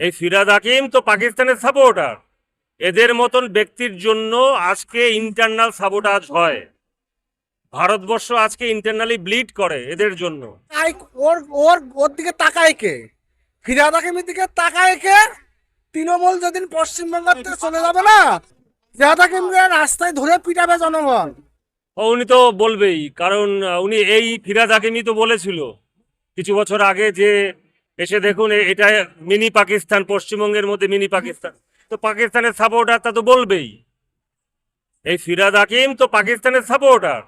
এই ফিরাদ হাকিম তো পাকিস্তানের সাপোর্টার। এদের মতন ব্যক্তির জন্য আজকে ইন্টারনাল সাবোটাজ হয়। ভারতবর্ষ আজকে ইন্টারনালি ব্লিড করে এদের জন্য। তাই ওর ওর ওর দিকে তাকায় কে? ফিরাদ হাকিমের দিকে তাকায় কে? তৃণমূল যেদিন পশ্চিমবঙ্গ থেকে চলে যাবে না ফিরাদ হাকিমকে রাস্তায় ধরে পিটাবে জনগণ। উনি তো বলবেই কারণ উনি এই ফিরাদ হাকিমই তো বলেছিল। কিছু বছর আগে যে এসে দেখুন এটা মিনি পাকিস্তান, পশ্চিমবঙ্গের মধ্যে মিনি পাকিস্তান। তো পাকিস্তানের সাপোর্টার তা তো বলবেই। এই ফিরাদ হাকিম তো পাকিস্তানের সাপোর্টার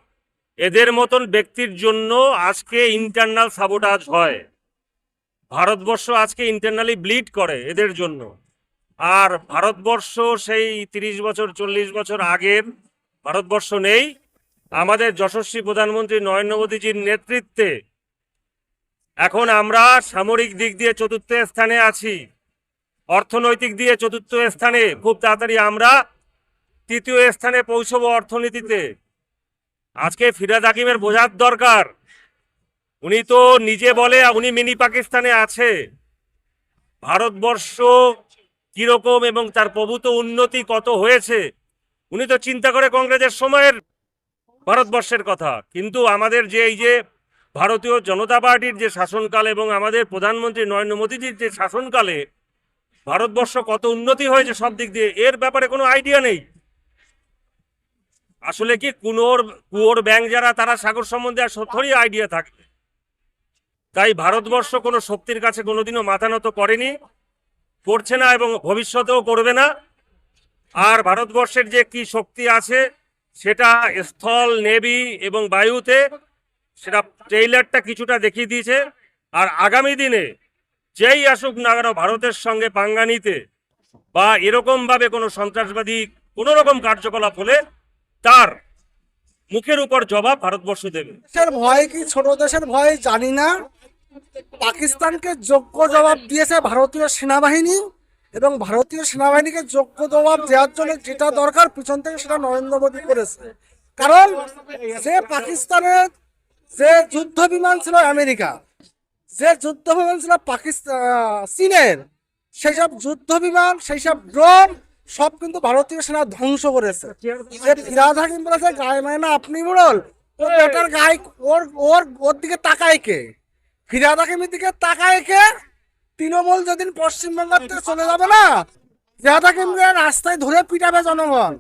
এদের মতন ব্যক্তির জন্য আজকে ইন্টারনাল সাবোটাজ হয়। ভারতবর্ষ আজকে ইন্টারনালি ব্লিড করে এদের জন্য। আর ভারতবর্ষ সেই তিরিশ বছর, চল্লিশ বছর আগের ভারতবর্ষ নেই। আমাদের যশস্বী প্রধানমন্ত্রী নরেন্দ্র মোদীজির নেতৃত্বে এখন আমরা সামরিক দিক দিয়ে চতুর্থ স্থানে আছি। অর্থনৈতিক দিয়ে চতুর্থ স্থানে খুব তাড়াতাড়ি আমরা তৃতীয় স্থানে পৌঁছবো অর্থনীতিতে। আজকে ফিরাদ হাকিমের বোঝার দরকার। উনি তো নিজে বলে, উনি মিনি পাকিস্তানে আছে। ভারতবর্ষ কীরকম এবং তার প্রভূত উন্নতি কত হয়েছে, উনি তো চিন্তা করে কংগ্রেসের সময়ের ভারতবর্ষের কথা। কিন্তু আমাদের যে এই যে ভারতীয় জনতা পার্টির যে শাসনকাল এবং আমাদের প্রধানমন্ত্রী নরেন্দ্র মোদীজির যে শাসনকালে ভারতবর্ষ কত উন্নতি হয়েছে সব দিক দিয়ে, এর ব্যাপারে কোনো আইডিয়া নেই। আসলে কি কুনোর, কুয়োর ব্যাংক যারা, তারা সাগর সম্বন্ধে আর আইডিয়া থাকে। তাই ভারতবর্ষ কোনো শক্তির কাছে কোনোদিনও মাথা নত করেনি, করছে না এবং ভবিষ্যতেও করবে না। আর ভারতবর্ষের যে কি শক্তি আছে, সেটা স্থল, নেভি এবং বায়ুতে সেটা ট্রেইলারটা কিছুটা দেখিয়ে দিয়েছে। আর আগামী দিনে যেই আসুক না কেন ভারতের সঙ্গে পাঙ্গা নিতে বা এরকম ভাবে কোনো সন্ত্রাসবাদী কোনো রকম কার্যকলাপ হলে তার মুখের উপর জবাব ভারতবর্ষ দেবে। দেশের ভয় কি ছোট দেশের ভয় জানি না। পাকিস্তানকে যোগ্য জবাব দিয়েছে ভারতীয় সেনাবাহিনী এবং ভারতীয় সেনাবাহিনীকে যোগ্য জবাব দেওয়ার জন্য যেটা দরকার পিছন থেকে সেটা নরেন্দ্র মোদী করেছে। কারণ যে পাকিস্তানের যে যুদ্ধ বিমান ছিল আমেরিকা, যে যুদ্ধ বিমান ছিল পাকিস্তান চীনের সেই সব যুদ্ধ বিমান সেই সব ড্রোন সব কিন্তু ভারতীয় সেনা ধ্বংস করেছে। যে হাকিম বলেছে, গায়ে আপনি মুরল ওর বেটার গায়ে, ওর ওর ওর দিকে তাকায় কে? ফিরাদ হাকিমের দিকে তাকায় কে? তৃণমূল যেদিন পশ্চিমবঙ্গ থেকে চলে যাবে না, ফিরাদ হাকিমকে রাস্তায় ধরে পিটাবে জনগণ।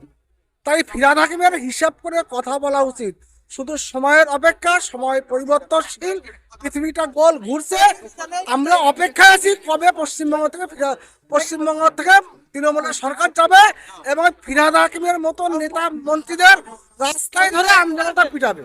তাই ফিরাদ হাকিমের হিসাব করে কথা বলা উচিত। শুধু সময়ের অপেক্ষা, সময় পরিবর্তনশীল, পৃথিবীটা গোল ঘুরছে। আমরা অপেক্ষা আছি কবে পশ্চিমবঙ্গ থেকে পশ্চিমবঙ্গ থেকে তৃণমূলের সরকার যাবে এবং ফিরাদ হাকিমের মতন নেতা মন্ত্রীদের রাস্তায় ধরে আন্দোলনটা পিটাবে।